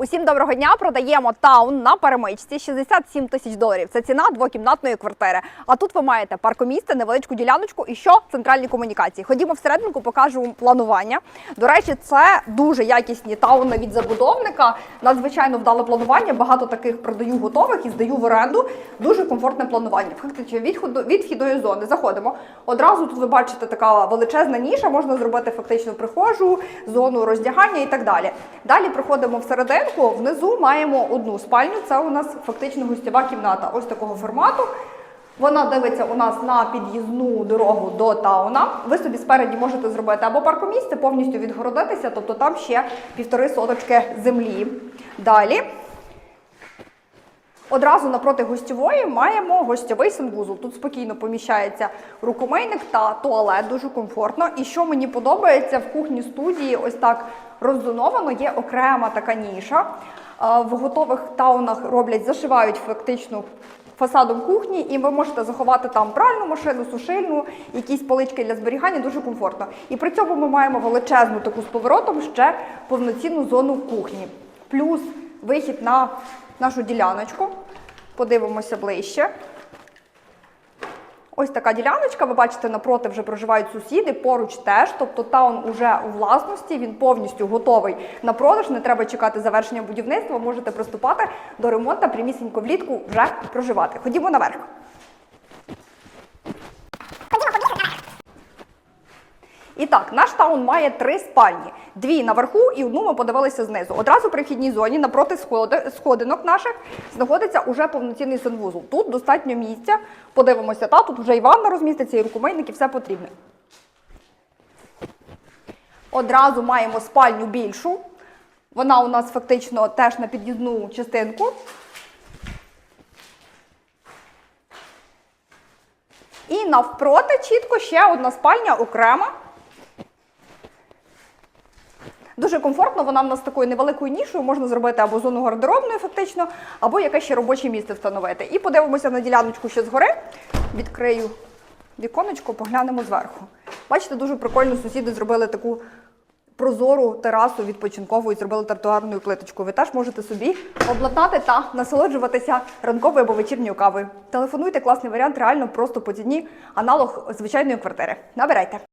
Усім доброго дня. Продаємо таун на перемичці 67 тисяч доларів. Це ціна двокімнатної квартири. А тут ви маєте паркомісце, невеличку діляночку і що центральні комунікації. Ходімо всерединку, покажу вам планування. До речі, це дуже якісні тауни від забудовника. Надзвичайно вдале планування. Багато таких продаю готових і здаю в оренду. Дуже комфортне планування. Фактично від від вхідної зони заходимо. Одразу тут ви бачите така величезна ніша. Можна зробити фактично прихожу, зону роздягання і так далі. Далі проходимо всерединку. Внизу маємо одну спальню. Це у нас фактично гостєва кімната. Ось такого формату. Вона дивиться у нас на під'їзну дорогу до тауна. Ви собі спереді можете зробити або паркомісце, повністю відгородитися, тобто там ще півтори соточки землі. Далі. Одразу напроти гостьової маємо гостьовий санвузол. Тут спокійно поміщається рукомийник та туалет, дуже комфортно. І що мені подобається в кухні студії, ось так роззоновано, є окрема така ніша. Е, В готових таунах роблять, зашивають фактично фасадом кухні, і ви можете заховати там пральну машину, сушильну, якісь полички для зберігання, дуже комфортно. І при цьому ми маємо величезну таку з поворотом ще повноцінну зону кухні. Плюс вихід на нашу діляночку. Подивимося ближче. Ось така діляночка. Ви бачите, напроти вже проживають сусіди, поруч теж. Тобто таун уже у власності, він повністю готовий на продаж. Не треба чекати завершення будівництва. Можете приступати до ремонту, прямісінько влітку вже проживати. Ходімо наверх. І так, наш таун має три спальні: дві наверху і одну ми подивилися знизу. Одразу при вхідній зоні напроти сходинок наших знаходиться уже повноцінний санвузол. Тут достатньо місця. Подивимося, та тут вже і ванна розміститься, і рукомийник, і все потрібне. Одразу маємо спальню більшу. Вона у нас фактично теж на під'їзну частинку. І навпроти чітко ще одна спальня окрема. Дуже комфортно, вона в нас такою невеликою нішою, можна зробити або зону гардеробною, фактично, або якесь ще робоче місце встановити. І подивимося на діляночку ще згори. Відкрию віконечко, поглянемо зверху. Бачите, дуже прикольно сусіди зробили таку прозору терасу відпочинкову і зробили тротуарною плиточкою. Ви теж можете собі обладнати та насолоджуватися ранковою або вечірньою кавою. Телефонуйте, класний варіант, реально просто по ціні аналог звичайної квартири. Набирайте.